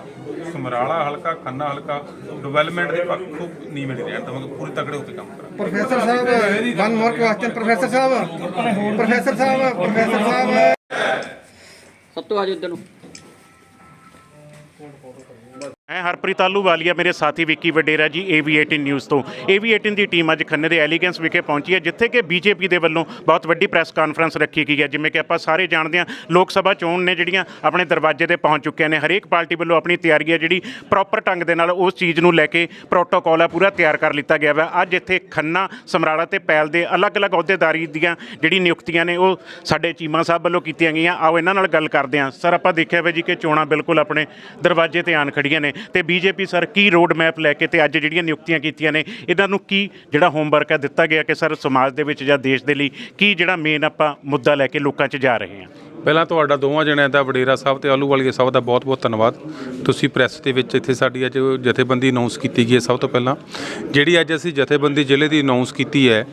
Speaker 1: ਸਮਰਾਲਾ ਹਲਕਾ ਖੰਨਾ ਹਲਕਾ ਡਿਵੈਲਪਮੈਂਟ ਦੇ ਪੱਖੋਂ ਨਹੀਂ ਮਿਲ ਰਿਹਾ ਦਵਾਂਗੇ ਪੂਰੇ ਤਕੜੇ ਹੋ ਕੇ ਕੰਮ ਕਰਾਂਗੇ।
Speaker 4: ਪ੍ਰੋਫੈਸਰ ਸਾਹਿਬ ਵਨ ਮੋਰ ਕੁਐਸਚਨ ਪ੍ਰੋਫੈਸਰ ਸਾਹਿਬ। ਪ੍ਰੋਫੈਸਰ ਸਾਹਿਬ ਪ੍ਰੋਫੈਸਰ ਸਾਹਿਬ।
Speaker 6: ਸਭ ਤੋਂ ਆਜੋ ਇੱਧਰ ਨੂੰ।
Speaker 7: ਮੈਂ ਹਰਪ੍ਰੀਤ ਆਲੂਵਾਲੀਆ ਮੇਰੇ ਸਾਥੀ ਵਿੱਕੀ ਵਡੇਰਾ ਜੀ AV18 ਨਿਊਜ਼ ਤੋਂ। AV18 ਦੀ ਟੀਮ ਅੱਜ ਖੰਨੇ ਦੇ ਐਲੀਗੈਂਸ ਵਿਖੇ ਪਹੁੰਚੀ ਹੈ, ਜਿੱਥੇ ਕਿ ਬੀਜੇਪੀ ਦੇ ਵੱਲੋਂ ਬਹੁਤ ਵੱਡੀ ਪ੍ਰੈਸ ਕਾਨਫਰੰਸ ਰੱਖੀ ਗਈ ਹੈ। ਜਿਵੇਂ ਕਿ ਆਪਾਂ ਸਾਰੇ ਜਾਣਦੇ ਹਾਂ, ਲੋਕ ਸਭਾ ਚੋਣ ਨੇ ਜਿਹੜੀਆਂ ਆਪਣੇ ਦਰਵਾਜ਼ੇ ਤੇ ਪਹੁੰਚ ਚੁੱਕੀਆਂ ਨੇ। ਹਰੇਕ ਪਾਰਟੀ ਵੱਲੋਂ ਆਪਣੀ ਤਿਆਰੀ ਹੈ, ਜਿਹੜੀ ਪ੍ਰੋਪਰ ਢੰਗ ਦੇ ਨਾਲ ਉਸ ਚੀਜ਼ ਨੂੰ ਲੈ ਕੇ ਪ੍ਰੋਟੋਕਾਲ ਆ, ਪੂਰਾ ਤਿਆਰ ਕਰ ਲਿੱਤਾ ਗਿਆ ਹੈ ਅੱਜ ਇੱਥੇ ਖੰਨਾ, ਸਮਰਾਲਾ ਤੇ ਪੈਲ ਦੇ ਅਲੱਗ-ਅਲੱਗ ਅਹੁਦੇਦਾਰੀ ਦੀਆਂ ਜਿਹੜੀ ਨਿਯੁਕਤੀਆਂ ਨੇ, ਉਹ ਸਾਡੇ ਚੀਮਾ ਸਾਹਿਬ ਵੱਲੋਂ ਕੀਤੀਆਂ ਗਈਆਂ। ਆਓ, ਇਹਨਾਂ ਨਾਲ ਗੱਲ ਕਰਦੇ ਹਾਂ। ਸਰ, ਆਪਾਂ ਦੇਖਿਆ ਵਾ ਜੀ ਕਿ ਚੋਣਾਂ ਬਿਲਕੁਲ ਆਪਣੇ ਦਰਵਾਜ਼ੇ ਤੇ ਆਣ ਖੜੀਆਂ ਨੇ। ਤੇ ਬੀਜੇਪੀ ਸਰ ਕੀ ਰੋਡ ਮੈਪ ਲੈ ਕੇ ਤੇ ਅੱਜ ਜਿਹੜੀਆਂ ਨਿਯੁਕਤੀਆਂ ਕੀਤੀਆਂ ਨੇ, ਇਹਨਾਂ ਨੂੰ ਕੀ ਜਿਹੜਾ ਹੋਮਵਰਕ ਹੈ ਦਿੱਤਾ ਗਿਆ ਕਿ ਸਰ ਸਮਾਜ ਦੇ ਵਿੱਚ ਜਾਂ ਦੇਸ਼ ਦੇ ਲਈ ਕੀ ਜਿਹੜਾ ਮੇਨ ਆਪਾਂ ਮੁੱਦਾ ਲੈ ਕੇ ਲੋਕਾਂ 'ਚ ਜਾ ਰਹੇ ਹਾਂ?
Speaker 1: ਪਹਿਲਾਂ ਤੁਹਾਡਾ ਦੋਵਾਂ ਜਣਿਆਂ ਦਾ ਵਡੇਰਾ ਸਾਹਿਬ ਤੇ ਆਲੂਵਾਲੀਆ ਸਾਹਿਬ ਦਾ ਬਹੁਤ-ਬਹੁਤ ਧੰਨਵਾਦ। ਤੁਸੀਂ ਪ੍ਰੈਸ ਦੇ ਵਿੱਚ ਇੱਥੇ ਸਾਡੀ ਅੱਜ ਜਥੇਬੰਦੀ ਅਨਾਉਂਸ ਕੀਤੀ ਗਈ ਹੈ ਸਭ ਤੋਂ ਪਹਿਲਾਂ। ਜਿਹੜੀ ਅੱਜ ਅਸੀਂ ਜਥੇਬੰਦੀ ਜ਼ਿਲ੍ਹੇ ਦੀ ਅਨਾਉਂਸ ਕੀਤੀ ਹੈ,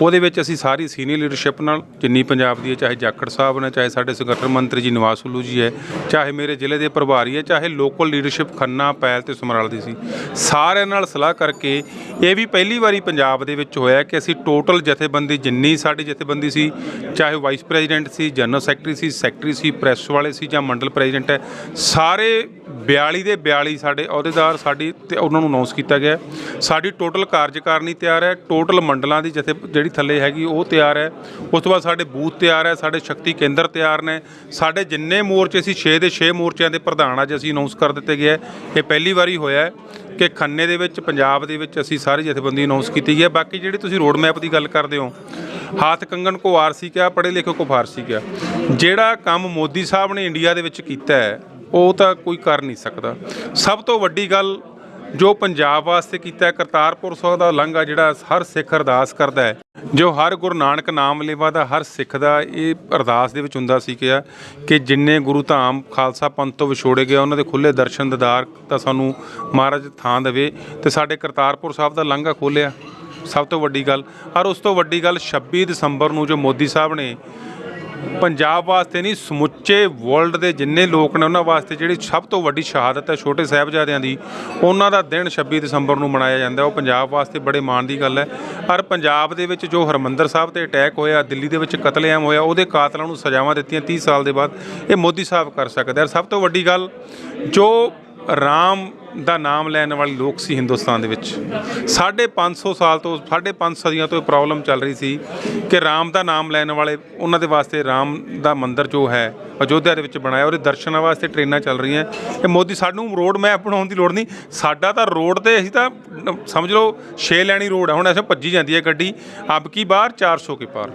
Speaker 1: ਉਹਦੇ ਵਿੱਚ ਅਸੀਂ ਸਾਰੀ ਸੀਨੀਅਰ ਲੀਡਰਸ਼ਿਪ ਨਾਲ, ਜਿੰਨੀ ਪੰਜਾਬ ਦੀ ਹੈ, ਚਾਹੇ ਜਾਖੜ ਸਾਹਿਬ ਨੇ, ਚਾਹੇ ਸਾਡੇ ਸੰਗਠਨ ਮੰਤਰੀ ਜੀ ਨਿਵਾਸ ਹੁੱਲੂ ਜੀ ਹੈ, ਚਾਹੇ ਮੇਰੇ ਜ਼ਿਲ੍ਹੇ ਦੇ ਪ੍ਰਭਾਰੀ ਹੈ, ਚਾਹੇ ਲੋਕਲ ਲੀਡਰਸ਼ਿਪ ਖੰਨਾ, ਪੈਲ ਤੇ ਸਮਰਾਲ ਦੀ ਸੀ। ਸਾਰਿਆਂ ਨਾਲ ਸਲਾਹ ਕਰਕੇ ਇਹ ਵੀ ਪਹਿਲੀ ਵਾਰੀ ਪੰਜਾਬ ਦੇ ਵਿੱਚ ਹੋਇਆ ਕਿ ਅਸੀਂ ਟੋਟਲ ਜਥੇਬੰਦੀ ਜਿੰਨੀ ਸਾਡੀ ਜਥੇਬੰਦੀ ਸੀ, ਚਾਹੇ ਵਾਈਸ ਪ੍ਰੈਜ਼ੀਡੈਂਟ ਸੀ ਜਨਰਲ ਸੈਕਟਰੀ ਸੀ ਸੈਕਟਰੀ ਸੀ, ਪ੍ਰੈਸ ਵਾਲੇ ਸੀ ਜਾਂ ਮੰਡਲ ਪ੍ਰੈਜ਼ੀਡੈਂਟ ਹੈ, ਸਾਰੇ 42 ਦੇ 42 ਸਾਡੇ ਅਹੁਦੇਦਾਰ ਸਾਡੀ ਤੇ ਉਹਨਾਂ ਨੂੰ ਅਨਾਉਂਸ ਕੀਤਾ ਗਿਆ ਸਾਡੀ ਟੋਟਲ ਕਾਰਜਕਾਰਨੀ ਤਿਆਰ ਹੈ ਟੋਟਲ ਮੰਡਲਾਂ ਦੀ ਜਥੇ ਜਿਹੜੀ ਥੱਲੇ ਹੈਗੀ ਉਹ ਤਿਆਰ ਹੈ। ਉਸ ਤੋਂ ਬਾਅਦ ਸਾਡੇ ਬੂਥ ਤਿਆਰ ਹੈ, ਸਾਡੇ ਸ਼ਕਤੀ ਕੇਂਦਰ ਤਿਆਰ ਨੇ। ਸਾਡੇ ਜਿੰਨੇ ਮੋਰਚੇ ਸੀ 6 ਦੇ 6 ਮੋਰਚਿਆਂ ਦੇ ਪ੍ਰਧਾਨ ਅੱਜ ਅਸੀਂ ਅਨਾਉਂਸ ਕਰ ਦਿੱਤੇ ਗਏ ਹੈ। ਇਹ ਪਹਿਲੀ ਵਾਰੀ ਹੋਇਆ ਹੈ ਕਿ ਖੰਨੇ ਦੇ ਵਿੱਚ, ਪੰਜਾਬ ਦੇ ਵਿੱਚ ਅਸੀਂ ਸਾਰੀ ਜਥੇਬੰਦੀ ਅਨਾਉਂਸ ਕੀਤੀ ਗਈ ਹੈ। ਬਾਕੀ ਜਿਹੜੀ ਤੁਸੀਂ ਰੋਡ ਮੈਪ ਦੀ ਗੱਲ ਕਰਦੇ ਹੋ ਹਾਥ ਕੰਗਣ ਕੋ ਆਰਸੀ ਕਿਆ, ਪੜ੍ਹੇ ਲਿਖੇ ਕੋ ਫਾਰਸੀ ਕਿਆ, ਜਿਹੜਾ ਜਿਹੜਾ ਕੰਮ ਮੋਦੀ ਸਾਹਿਬ ਨੇ ਇੰਡੀਆ ਦੇ ਵਿੱਚ ਕੀਤਾ ਹੈ, ਉਹ ਤਾਂ ਕੋਈ ਕਰ ਨਹੀਂ ਸਕਦਾ। ਸਭ ਤੋਂ ਵੱਡੀ ਗੱਲ ਜੋ ਪੰਜਾਬ ਵਾਸਤੇ ਕੀਤਾ ਕਰਤਾਰਪੁਰ ਸਾਹਿਬ ਦਾ ਲੰਘਾ ਜਿਹੜਾ ਹਰ ਸਿੱਖ ਅਰਦਾਸ ਕਰਦਾ ਹੈ, ਜੋ ਹਰ ਗੁਰੂ ਨਾਨਕ ਨਾਮ ਲੇਵਾ ਦਾ ਹਰ ਸਿੱਖ ਦਾ ਇਹ ਅਰਦਾਸ ਦੇ ਵਿੱਚ ਹੁੰਦਾ ਸੀ ਕਿ ਕਿ ਜਿੰਨੇ ਗੁਰੂ ਧਾਮ ਖਾਲਸਾ ਪੰਥ ਤੋਂ ਵਿਛੋੜੇ ਗਏ ਉਹਨਾਂ ਦੇ ਖੁੱਲੇ ਦਰਸ਼ਨ ਦਿਦਾਰ ਤਾਂ ਸਾਨੂੰ ਮਹਾਰਾਜ ਥਾਂ ਦੇਵੇ ਤੇ ਸਾਡੇ ਕਰਤਾਰਪੁਰ ਸਾਹਿਬ ਦਾ ਲਾਂਘਾ ਖੋਲਿਆ ਸਭ ਤੋਂ ਵੱਡੀ ਗੱਲ। ਔਰ ਉਸ ਤੋਂ ਵੱਡੀ ਗੱਲ 26 ਦਸੰਬਰ ਨੂੰ ਜੋ ਮੋਦੀ ਸਾਹਿਬ ਨੇ ਪੰਜਾਬ ਵਾਸਤੇ ਨਹੀਂ, ਸਮੁੱਚੇ ਵਰਲਡ ਦੇ ਜਿੰਨੇ ਲੋਕ ਨੇ ਉਹਨਾਂ ਵਾਸਤੇ ਜਿਹੜੀ ਸਭ ਤੋਂ ਵੱਡੀ ਸ਼ਹਾਦਤ ਹੈ ਛੋਟੇ ਸਾਹਿਬਜ਼ਾਦਿਆਂ ਦੀ, ਉਹਨਾਂ ਦਾ ਦਿਨ 26 ਦਸੰਬਰ ਨੂੰ ਮਨਾਇਆ ਜਾਂਦਾ ਉਹ ਪੰਜਾਬ ਵਾਸਤੇ ਬੜੇ ਮਾਣ ਦੀ ਗੱਲ ਹੈ। ਔਰ ਪੰਜਾਬ ਦੇ ਵਿੱਚ ਜੋ ਹਰਮੰਦਰ ਸਾਹਿਬ ਤੇ ਅਟੈਕ ਹੋਇਆ, ਦਿੱਲੀ ਦੇ ਵਿੱਚ ਕਤਲੇਆਮ ਹੋਇਆ, ਉਹਦੇ ਕਾਤਲਾਂ ਨੂੰ ਸਜ਼ਾਵਾਂ ਦਿੱਤੀਆਂ 30 ਸਾਲ ਦੇ ਬਾਅਦ, ਇਹ ਮੋਦੀ ਸਾਹਿਬ ਕਰ ਸਕਦੇ ਆ। ਸਭ ਤੋਂ ਵੱਡੀ ਗੱਲ, ਜੋ ਰਾਮ ਦਾ ਨਾਮ ਲੈਣ ਵਾਲੇ ਲੋਕ ਸੀ ਹਿੰਦੁਸਤਾਨ ਦੇ ਵਿੱਚ। 550 ਸਾਲ ਤੋਂ 5.5 ਸਦੀਆਂ ਤੋਂ ਇਹ ਪ੍ਰੋਬਲਮ ਚੱਲ ਰਹੀ ਸੀ ਕਿ ਰਾਮ ਦਾ ਨਾਮ ਲੈਣ ਵਾਲੇ, ਉਹਨਾਂ ਦੇ ਵਾਸਤੇ ਰਾਮ ਦਾ ਮੰਦਿਰ ਜੋ ਹੈ, ਅਯੋਧਿਆ ਦੇ ਵਿੱਚ ਬਣਾਇਆ ਉਹਦੇ ਦਰਸ਼ਨਾਂ ਵਾਸਤੇ ਟ੍ਰੇਨਾਂ ਚੱਲ ਰਹੀਆਂ। ਇਹ ਮੋਦੀ, ਸਾਨੂੰ ਰੋਡ ਮੈਪ ਬਣਾਉਣ ਦੀ ਲੋੜ ਨਹੀਂ। ਸਾਡਾ ਤਾਂ ਰੋਡ ਤੇ ਅਸੀਂ ਤਾਂ, ਸਮਝ ਲਓ 6 ਲੈਣੀ ਰੋਡ ਹੈ ਹੁਣ ਐਸੇ ਭੱਜੀ ਜਾਂਦੀ ਹੈ ਗੱਡੀ। ਅਬ ਕੀ ਬਾਹਰ? 400 ਕੇ ਪਾਰ।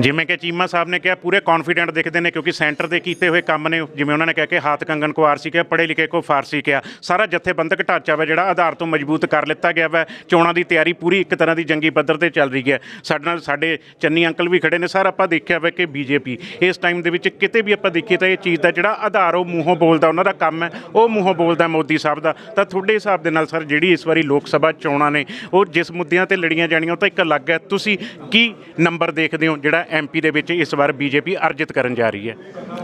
Speaker 7: ਜਿਵੇਂ ਕਿ ਚੀਮਾ ਸਾਹਿਬ ਨੇ ਕਿਹਾ, ਪੂਰੇ ਕੌਨਫੀਡੈਂਟ ਦਿਖਦੇ ਨੇ ਕਿਉਂਕਿ ਸੈਂਟਰ ਦੇ ਕੀਤੇ ਹੋਏ ਕੰਮ ਨੇ। ਜਿਵੇਂ ਉਹਨਾਂ ਨੇ ਕਿਹਾ ਕਿ ਹਾਥ ਕੰਗਨ ਕੋ ਆਰਸੀ ਕਿਹਾ, ਪੜ੍ਹੇ ਲਿਖੇ ਕੋ ਫਾਰਸੀ ਕਿਹਾ। ਸਾਰਾ ਜਥੇਬੰਦਕ ਢਾਂਚਾ ਵਾ ਜਿਹੜਾ ਆਧਾਰ ਤੋਂ ਮਜ਼ਬੂਤ ਕਰ ਲਿੱਤਾ ਗਿਆ ਵਾ। ਚੋਣਾਂ ਦੀ ਤਿਆਰੀ ਪੂਰੀ ਇੱਕ ਤਰ੍ਹਾਂ ਦੀ ਜੰਗੀ ਪੱਧਰ ਤੇ ਚੱਲ ਰਹੀ ਹੈ। ਸਾਡੇ ਨਾਲ ਸਾਡੇ ਚੰਨੀ ਅੰਕਲ ਵੀ ਖੜੇ ਨੇ। ਸਰ, ਆਪਾਂ ਦੇਖਿਆ ਵਾ ਕਿ ਬੀਜੇਪੀ ਇਸ ਟਾਈਮ ਦੇ ਵਿੱਚ ਕਿਤੇ ਵੀ ਆਪਾਂ ਦੇਖੀਏ ਤਾਂ ਇਹ ਚੀਜ਼ ਦਾ ਜਿਹੜਾ ਆਧਾਰ, ਉਹ ਮੂੰਹੋਂ ਬੋਲਦਾ ਉਹਨਾਂ ਦਾ ਕੰਮ ਹੈ। ਉਹ ਮੂੰਹੋਂ ਬੋਲਦਾ ਮੋਦੀ ਸਾਹਿਬ ਦਾ। ਤਾਂ ਤੁਹਾਡੇ ਹਿਸਾਬ ਦੇ ਨਾਲ ਸਰ, ਜਿਹੜੀ ਇਸ ਵਾਰੀ ਲੋਕ ਸਭਾ ਚੋਣਾਂ ਨੇ, ਉਹ ਜਿਸ ਮੁੱਦਿਆਂ ਤੇ ਲੜੀਆਂ ਜਾਣੀਆਂ, ਉਹ ਤਾਂ ਇੱਕ ਅਲੱਗ ਹੈ। ਤੁਸੀਂ ਕੀ ਨੰਬਰ ਦੇਖਦੇ ਹੋ ਜਿਹੜਾ ਐਮਪੀ ਦੇ ਵਿੱਚ ਇਸ ਵਾਰ ਬੀਜੇਪੀ ਅਰਜਿਤ ਕਰਨ ਜਾ ਰਹੀ ਹੈ?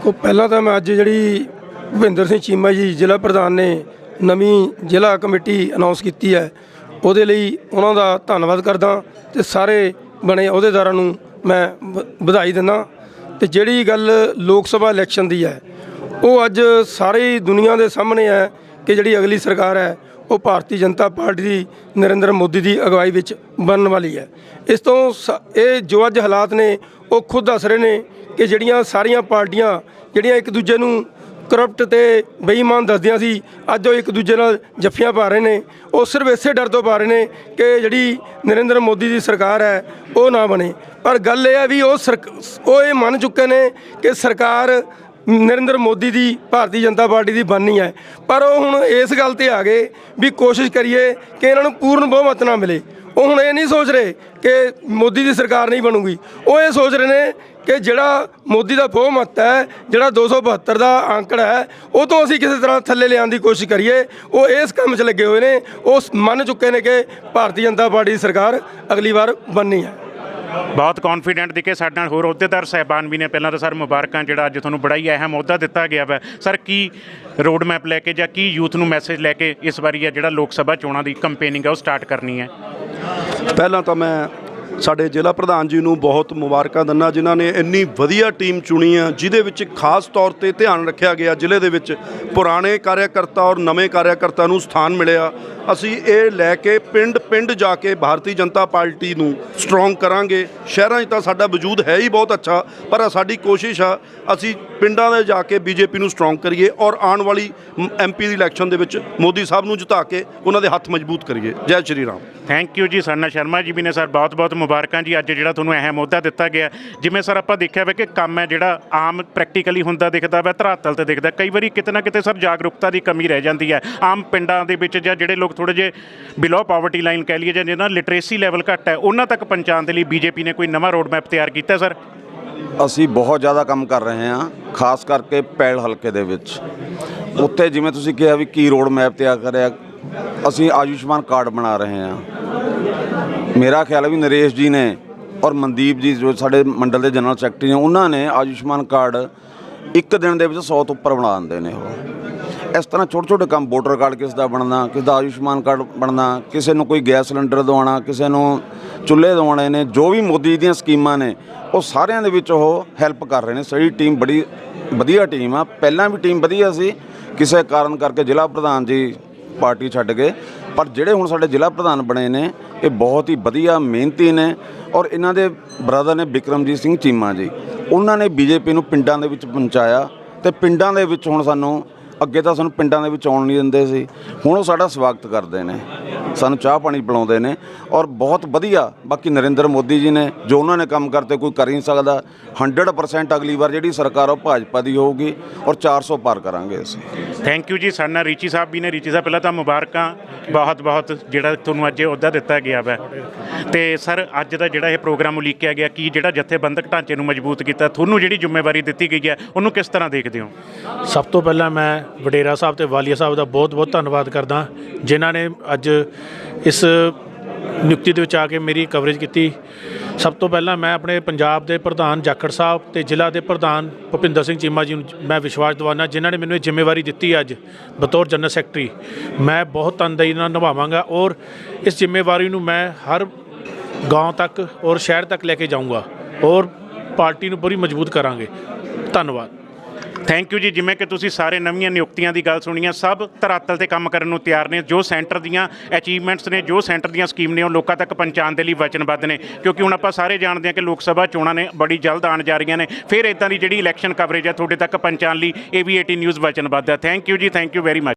Speaker 8: ਕੋ ਪਹਿਲਾਂ ਤਾਂ ਮੈਂ ਅੱਜ ਜਿਹੜੀ ਭੁਪਿੰਦਰ ਸਿੰਘ ਚੀਮਾ ਜੀ ਜ਼ਿਲ੍ਹਾ ਪ੍ਰਧਾਨ ਨੇ ਨਵੀਂ ਜ਼ਿਲ੍ਹਾ ਕਮੇਟੀ ਅਨਾਉਂਸ ਕੀਤੀ ਹੈ। ਉਹਦੇ ਲਈ ਉਹਨਾਂ ਦਾ ਧੰਨਵਾਦ ਕਰਦਾ ਤੇ ਸਾਰੇ ਬਣੇ ਅਹੁਦੇਦਾਰਾਂ ਨੂੰ ਮੈਂ ਵ- ਵਧਾਈ ਦਿੰਦਾ। ਤੇ ਜਿਹੜੀ ਗੱਲ ਲੋਕ ਸਭਾ ਇਲੈਕਸ਼ਨ ਦੀ ਹੈ, ਉਹ ਅੱਜ ਸਾਰੀ ਦੁਨੀਆ ਦੇ ਸਾਹਮਣੇ ਹੈ ਕਿ ਜਿਹੜੀ ਅਗਲੀ ਸਰਕਾਰ ਹੈ, ਉਹ ਭਾਰਤੀ ਜਨਤਾ ਪਾਰਟੀ ਦੀ ਨਰਿੰਦਰ ਮੋਦੀ ਦੀ ਅਗਵਾਈ ਵਿੱਚ ਬਣਨ ਵਾਲੀ ਹੈ। ਇਸ ਤੋਂ ਸ- ਇਹ ਜੋ ਅੱਜ ਹਾਲਾਤ ਨੇ, ਉਹ ਖੁਦ ਦੱਸ ਰਹੇ ਨੇ ਕਿ ਜਿਹੜੀਆਂ ਸਾਰੀਆਂ ਪਾਰਟੀਆਂ, ਜਿਹੜੀਆਂ ਇੱਕ ਦੂਜੇ ਨੂੰ ਕਰਪਟ ਤੇ ਬੇਈਮਾਨ ਦੱਸਦੀਆਂ ਸੀ, ਅੱਜ ਉਹ ਇੱਕ ਦੂਜੇ ਨਾਲ ਜੱਫੀਆਂ ਪਾ ਰਹੇ ਨੇ। ਉਹ ਸਿਰਫ ਇਸੇ ਡਰ ਤੋਂ ਪਾ ਰਹੇ ਨੇ ਕਿ ਜਿਹੜੀ ਨਰਿੰਦਰ ਮੋਦੀ ਦੀ ਸਰਕਾਰ ਹੈ, ਉਹ ਨਾ ਬਣੇ। ਪਰ ਗੱਲ ਇਹ ਹੈ ਵੀ ਉਹ ਸਰਕ- ਉਹ ਇਹ ਮੰਨ ਚੁੱਕੇ ਨੇ ਕਿ ਸਰਕਾਰ ਨਰਿੰਦਰ ਮੋਦੀ ਦੀ, ਭਾਰਤੀ ਜਨਤਾ ਪਾਰਟੀ ਦੀ ਬਣਨੀ ਹੈ। ਪਰ ਉਹ ਹੁਣ ਇਸ ਗੱਲ ਤੇ ਆ ਗਏ ਵੀ ਕੋਸ਼ਿਸ਼ ਕਰੀਏ ਕਿ ਇਹਨਾਂ ਨੂੰ ਪੂਰਨ ਬਹੁਮਤ ਨਾ ਮਿਲੇ। ਉਹ ਹੁਣ ਇਹ ਨਹੀਂ ਸੋਚ ਰਹੇ ਕਿ ਮੋਦੀ ਦੀ ਸਰਕਾਰ ਨਹੀਂ ਬਣੂਗੀ। ਉਹ ਇਹ ਸੋਚ ਰਹੇ ਨੇ ਕਿ ਜਿਹੜਾ ਮੋਦੀ ਦਾ ਬਹੁਮਤ ਹੈ ਜਿਹੜਾ 272 ਦਾ ਅੰਕੜਾ ਹੈ ਉਹ ਤੋਂ ਅਸੀਂ ਕਿਸੇ ਤਰ੍ਹਾਂ ਥੱਲੇ ਲਿਆਉਣ ਦੀ ਕੋਸ਼ਿਸ਼ ਕਰੀਏ। ਉਹ ਇਸ ਕੰਮ 'ਚ ਲੱਗੇ ਹੋਏ ਨੇ। ਉਹ ਮੰਨ ਚੁੱਕੇ ਨੇ ਕਿ ਭਾਰਤੀ ਜਨਤਾ ਪਾਰਟੀ ਦੀ ਸਰਕਾਰ ਅਗਲੀ ਵਾਰ ਬਣਨੀ ਹੈ।
Speaker 7: ਬਹੁਤ ਕੌਨਫੀਡੈਂਟ ਦਿਖੇ ਸਾਡੇ ਨਾਲ ਹੋਰ ਅਹੁਦੇਦਾਰ ਸਹਿਬਾਨ ਵੀ ਨੇ। ਪਹਿਲਾਂ ਤਾਂ ਸਰ ਮੁਬਾਰਕਾਂ ਜਿਹੜਾ ਅੱਜ ਤੁਹਾਨੂੰ ਬੜਾ ਹੀ ਅਹਿਮ ਅਹੁਦਾ ਦਿੱਤਾ ਗਿਆ ਵਾ। ਸਰ ਕੀ ਰੋਡ ਮੈਪ ਲੈ ਕੇ ਜਾਂ ਕੀ ਯੂਥ ਨੂੰ ਮੈਸੇਜ ਲੈ ਕੇ ਇਸ ਵਾਰੀ ਇਹ ਜਿਹੜਾ ਲੋਕ ਸਭਾ ਚੋਣਾਂ ਦੀ ਕੰਪੇਨਿੰਗ ਹੈ ਉਹ ਸਟਾਰਟ ਕਰਨੀ ਹੈ?
Speaker 9: ਪਹਿਲਾਂ ਤਾਂ ਮੈਂ ਸਾਡੇ ਜ਼ਿਲ੍ਹਾ ਪ੍ਰਧਾਨ ਜੀ ਨੂੰ ਬਹੁਤ ਮੁਬਾਰਕਾਂ ਦਿੰਦਾ, ਜਿਨ੍ਹਾਂ ਨੇ ਇੰਨੀ ਵਧੀਆ ਟੀਮ ਚੁਣੀ ਆ, ਜਿਹਦੇ ਵਿੱਚ ਖਾਸ ਤੌਰ ਤੇ ਧਿਆਨ ਰੱਖਿਆ ਗਿਆ। ਜ਼ਿਲ੍ਹੇ ਦੇ ਵਿੱਚ ਪੁਰਾਣੇ ਕਾਰਿਆਕਰਤਾ ਔਰ ਨਵੇਂ ਕਾਰਿਆਕਰਤਾ ਨੂੰ ਸਥਾਨ ਮਿਲਿਆ। ਅਸੀਂ ਇਹ ਲੈ ਕੇ ਪਿੰਡ ਪਿੰਡ ਜਾ ਕੇ ਭਾਰਤੀ ਜਨਤਾ ਪਾਰਟੀ ਨੂੰ ਸਟਰੋਂਗ ਕਰਾਂਗੇ। ਸ਼ਹਿਰਾਂ 'ਚ ਤਾਂ ਸਾਡਾ ਵਜੂਦ ਹੈ ਹੀ ਬਹੁਤ ਅੱਛਾ, ਪਰ ਸਾਡੀ ਕੋਸ਼ਿਸ਼ ਆ, ਅਸੀਂ ਪਿੰਡਾਂ ਦੇ ਜਾ ਕੇ ਬੀਜੇਪੀ ਨੂੰ ਸਟਰੋਂਗ ਕਰੀਏ ਔਰ ਆਉਣ ਵਾਲੀ ਐਮਪੀ ਦੀ ਇਲੈਕਸ਼ਨ ਦੇ ਵਿੱਚ ਮੋਦੀ ਸਾਹਿਬ ਨੂੰ ਜਿਤਾ ਕੇ ਉਹਨਾਂ ਦੇ ਹੱਥ ਮਜ਼ਬੂਤ ਕਰੀਏ। ਜੈ ਸ਼੍ਰੀ ਰਾਮ।
Speaker 7: ਥੈਂਕ ਯੂ ਜੀ, ਸਰਨਾ ਸ਼ਰਮਾ ਜੀ ਵੀ ਨੇ ਸਰ, ਬਹੁਤ ਬਹੁਤ ਮੁਬਾਰਕਾਂ ਜੀ। ਅੱਜ ਜਿਹੜਾ ਤੁਹਾਨੂੰ ਅਹਿਮ ਅਹੁਦਾ ਦਿੱਤਾ ਗਿਆ, ਜਿਵੇਂ ਸਰ ਆਪਾਂ ਦੇਖਿਆ ਵਾ ਕਿ ਕੰਮ ਹੈ ਜਿਹੜਾ ਆਮ ਪ੍ਰੈਕਟੀਕਲੀ ਹੁੰਦਾ ਦਿਖਦਾ ਵਾ, ਧਰਾਤਲ ਤੇ ਦਿਖਦਾ, ਕਈ ਵਾਰੀ ਕਿਤੇ ਨਾ ਕਿਤੇ ਸਰ ਜਾਗਰੂਕਤਾ ਦੀ ਕਮੀ ਰਹਿ ਜਾਂਦੀ ਹੈ। ਆਮ ਪਿੰਡਾਂ ਦੇ ਵਿੱਚ ਜਾਂ ਜਿਹੜੇ ਲੋਕ ਥੋੜੇ ਜਿਹੇ ਬਿਲੋ ਪਾਵਰਟੀ ਲਾਈਨ ਕਹਿ ਲਈਏ ਜਾਂ ਜਿਹਨਾਂ ਲਿਟਰੇਸੀ ਲੈਵਲ ਘੱਟ ਹੈ, ਉਹਨਾਂ ਤੱਕ ਪਹੁੰਚਾਉਣ ਦੇ ਲਈ ਬੀਜੇਪੀ ਨੇ ਕੋਈ ਨਵਾਂ ਰੋਡ ਮੈਪ ਤਿਆਰ ਕੀਤਾ ਸਰ
Speaker 10: ਅਸੀਂ ਬਹੁਤ ਜ਼ਿਆਦਾ ਕੰਮ ਕਰ ਰਹੇ ਹਾਂ, ਖਾਸ ਕਰਕੇ ਪੈਲ ਹਲਕੇ ਦੇ ਵਿੱਚ। ਉੱਥੇ ਜਿਵੇਂ ਤੁਸੀਂ ਕਿਹਾ ਵੀ ਕੀ ਰੋਡ ਮੈਪ ਤਿਆਰ ਕਰਿਆ, ਅਸੀਂ ਆਯੁਸ਼ਮਾਨ ਕਾਰਡ ਬਣਾ ਰਹੇ ਹਾਂ। ਮੇਰਾ ਖਿਆਲ ਹੈ ਵੀ ਨਰੇਸ਼ ਜੀ ਨੇ ਔਰ ਮਨਦੀਪ ਜੀ ਜੋ ਸਾਡੇ ਮੰਡਲ ਦੇ ਜਨਰਲ ਸੈਕਟਰੀ ਨੇ, ਉਹਨਾਂ ਨੇ ਆਯੁਸ਼ਮਾਨ ਕਾਰਡ ਇੱਕ ਦਿਨ ਦੇ ਵਿੱਚ 100 ਤੋਂ ਉੱਪਰ ਬਣਾ ਦਿੰਦੇ ਨੇ ਉਹ। ਇਸ ਤਰ੍ਹਾਂ ਛੋਟੇ ਛੋਟੇ ਕੰਮ ਵੋਟਰ ਕਾਰਡ ਕਿਸ ਦਾ ਬਣਨਾ, ਕਿਸ ਦਾ ਆਯੁਸ਼ਮਾਨ ਕਾਰਡ ਬਣਨਾ, ਕਿਸੇ ਨੂੰ ਕੋਈ ਗੈਸ ਸਿਲੰਡਰ ਦਵਾਉਣਾ, ਕਿਸੇ ਨੂੰ ਚੁੱਲ੍ਹੇ ਦਵਾਉਣੇ ਨੇ, ਜੋ ਵੀ ਮੋਦੀ ਦੀਆਂ ਸਕੀਮਾਂ ਨੇ, ਉਹ ਸਾਰਿਆਂ ਦੇ ਵਿੱਚ ਉਹ ਹੈਲਪ ਕਰ ਰਹੇ ਨੇ। ਸਾਡੀ ਟੀਮ ਬੜੀ ਵਧੀਆ ਟੀਮ ਆ। ਪਹਿਲਾਂ ਵੀ ਟੀਮ ਵਧੀਆ ਸੀ। ਕਿਸੇ ਕਾਰਨ ਕਰਕੇ ਜ਼ਿਲ੍ਹਾ ਪ੍ਰਧਾਨ ਜੀ ਪਾਰਟੀ ਛੱਡ ਗਏ। ਪਰ ਜਿਹੜੇ ਹੁਣ ਸਾਡੇ ਜ਼ਿਲ੍ਹਾ ਪ੍ਰਧਾਨ ਬਣੇ ਨੇ, ਇਹ ਬਹੁਤ ਹੀ ਵਧੀਆ, ਮਿਹਨਤੀ ਨੇ ਔਰ ਇਹਨਾਂ ਦੇ ਬ੍ਰਦਰ ਨੇ ਬਿਕਰਮਜੀਤ ਸਿੰਘ ਚੀਮਾ ਜੀ। ਉਹਨਾਂ ਨੇ ਬੀਜੇਪੀ ਨੂੰ ਪਿੰਡਾਂ ਦੇ ਵਿੱਚ ਪਹੁੰਚਾਇਆ ਤੇ ਪਿੰਡਾਂ ਦੇ ਵਿੱਚ ਹੁਣ ਸਾਨੂੰ ਅੱਗੇ ਤਾਂ ਸਾਨੂੰ ਪਿੰਡਾਂ ਦੇ ਵਿੱਚ ਆਉਣ ਨਹੀਂ ਦਿੰਦੇ ਸੀ। ਹੁਣ ਉਹ ਸਾਡਾ ਸਵਾਗਤ ਕਰਦੇ ਨੇ। ਸਾਨੂੰ ਚਾਹ ਪਾਣੀ ਪਿਲਾਉਂਦੇ ਨੇ ਔਰ ਬਹੁਤ ਵਧੀਆ ਬਾਕੀ ਨਰਿੰਦਰ ਮੋਦੀ ਜੀ ਨੇ ਜੋ ਉਹਨਾਂ ਨੇ ਕੰਮ ਕਰਤੇ ਕੋਈ ਕਰ ਨਹੀਂ ਸਕਦਾ। 100% ਅਗਲੀ ਵਾਰ ਜਿਹੜੀ ਸਰਕਾਰ ਉਹ ਭਾਜਪਾ ਦੀ ਹੋਊਗੀ ਔਰ 400 ਪਾਰ ਕਰਾਂਗੇ ਅਸੀਂ।
Speaker 7: ਥੈਂਕ ਯੂ ਜੀ ਸਾਡੇ ਨਾਲ ਰੀਚੀ ਸਾਹਿਬ ਵੀ ਨੇ। ਰੀਚੀ ਸਾਹਿਬ ਪਹਿਲਾਂ ਤਾਂ ਮੁਬਾਰਕਾਂ। ਬਹੁਤ ਬਹੁਤ ਜਿਹੜਾ ਤੁਹਾਨੂੰ ਅੱਜ ਇਹ ਅਹੁਦਾ ਦਿੱਤਾ ਗਿਆ ਵਾ। ਤੇ ਸਰ ਅੱਜ ਦਾ ਜਿਹੜਾ ਇਹ ਪ੍ਰੋਗਰਾਮ ਉਲੀਕਿਆ ਗਿਆ ਕੀ ਜਿਹੜਾ ਜਥੇਬੰਦਕ ਢਾਂਚੇ ਨੂੰ ਮਜ਼ਬੂਤ ਕੀਤਾ ਤੁਹਾਨੂੰ ਜਿਹੜੀ ਜ਼ਿੰਮੇਵਾਰੀ ਦਿੱਤੀ ਗਈ ਹੈ ਉਹਨੂੰ ਕਿਸ ਤਰ੍ਹਾਂ ਦੇਖਦੇ ਹੋ?
Speaker 11: ਸਭ ਤੋਂ ਪਹਿਲਾਂ ਮੈਂ ਵਡੇਰਾ ਸਾਹਿਬ ਤੇ ਵਾਲੀਆ ਸਾਹਿਬ ਦਾ ਬਹੁਤ-ਬਹੁਤ ਧੰਨਵਾਦ ਕਰਦਾ ਜਿਨ੍ਹਾਂ ਨੇ ਅੱਜ ਇਸ ਨਿਯੁਕਤੀ ਦੇ ਵਿੱਚ ਆ ਕੇ ਮੇਰੀ ਕਵਰੇਜ ਕੀਤੀ। ਸਭ ਤੋਂ ਪਹਿਲਾਂ ਮੈਂ ਆਪਣੇ ਪੰਜਾਬ ਦੇ ਪ੍ਰਧਾਨ ਜਾਖੜ ਸਾਹਿਬ ਤੇ ਜ਼ਿਲ੍ਹਾ ਦੇ ਪ੍ਰਧਾਨ ਭੁਪਿੰਦਰ ਸਿੰਘ ਚੀਮਾ ਜੀ ਨੂੰ ਮੈਂ ਵਿਸ਼ਵਾਸ ਦਿਵਾਉਣਾ ਜਿਨ੍ਹਾਂ ਨੇ ਮੈਨੂੰ ਇਹ ਜ਼ਿੰਮੇਵਾਰੀ ਦਿੱਤੀ ਅੱਜ ਬਤੌਰ ਜਨਰਲ ਸੈਕਟਰੀ ਮੈਂ ਬਹੁਤ ਤਨਦੇਹੀ ਨਾਲ ਨਿਭਾਵਾਂਗਾ ਔਰ ਇਸ ਜ਼ਿੰਮੇਵਾਰੀ ਨੂੰ ਮੈਂ ਹਰ ਗਾਂਵ ਤੱਕ ਔਰ ਸ਼ਹਿਰ ਤੱਕ ਲੈ ਕੇ ਜਾਊਂਗਾ ਔਰ ਪਾਰਟੀ ਨੂੰ ਪੂਰੀ ਮਜ਼ਬੂਤ ਕਰਾਂਗੇ। ਧੰਨਵਾਦ।
Speaker 7: ਥੈਂਕ ਯੂ ਜੀ, ਜਿਵੇਂ ਕਿ ਤੁਸੀਂ ਸਾਰੇ ਨਵੀਆਂ ਨਿਯੁਕਤੀਆਂ ਦੀ ਗੱਲ ਸੁਣੀਆਂ, ਸਭ ਧਰਾਤਲ ਤੇ ਕੰਮ ਕਰਨ ਨੂੰ ਤਿਆਰ ਨੇ, ਜੋ ਸੈਂਟਰ ਦੀਆਂ ਅਚੀਵਮੈਂਟਸ ਨੇ, ਜੋ ਸੈਂਟਰ ਦੀਆਂ ਸਕੀਮ ਨੇ, ਉਹ ਲੋਕਾਂ ਤੱਕ ਪਹੁੰਚਾਉਣ ਦੇ ਲਈ ਵਚਨਬੱਧ ਨੇ। ਕਿਉਂਕਿ ਹੁਣ ਆਪਾਂ ਸਾਰੇ ਜਾਣਦੇ ਹਾਂ ਕਿ ਲੋਕ ਸਭਾ ਚੋਣਾਂ ਨੇ ਬੜੀ ਜਲਦ ਆਉਣ ਜਾ ਰਹੀਆਂ ਨੇ। ਫਿਰ ਇਦਾਂ ਦੀ ਜਿਹੜੀ ਇਲੈਕਸ਼ਨ ਕਵਰੇਜ ਹੈ, ਤੁਹਾਡੇ ਤੱਕ ਪਹੁੰਚਾਉਣ ਲਈ AV18 ਨਿਊਜ਼ ਵਚਨਬੱਧ ਹੈ। ਥੈਂਕ ਯੂ ਜੀ ਥੈਂਕ ਯੂ ਵੈਰੀ ਮਚ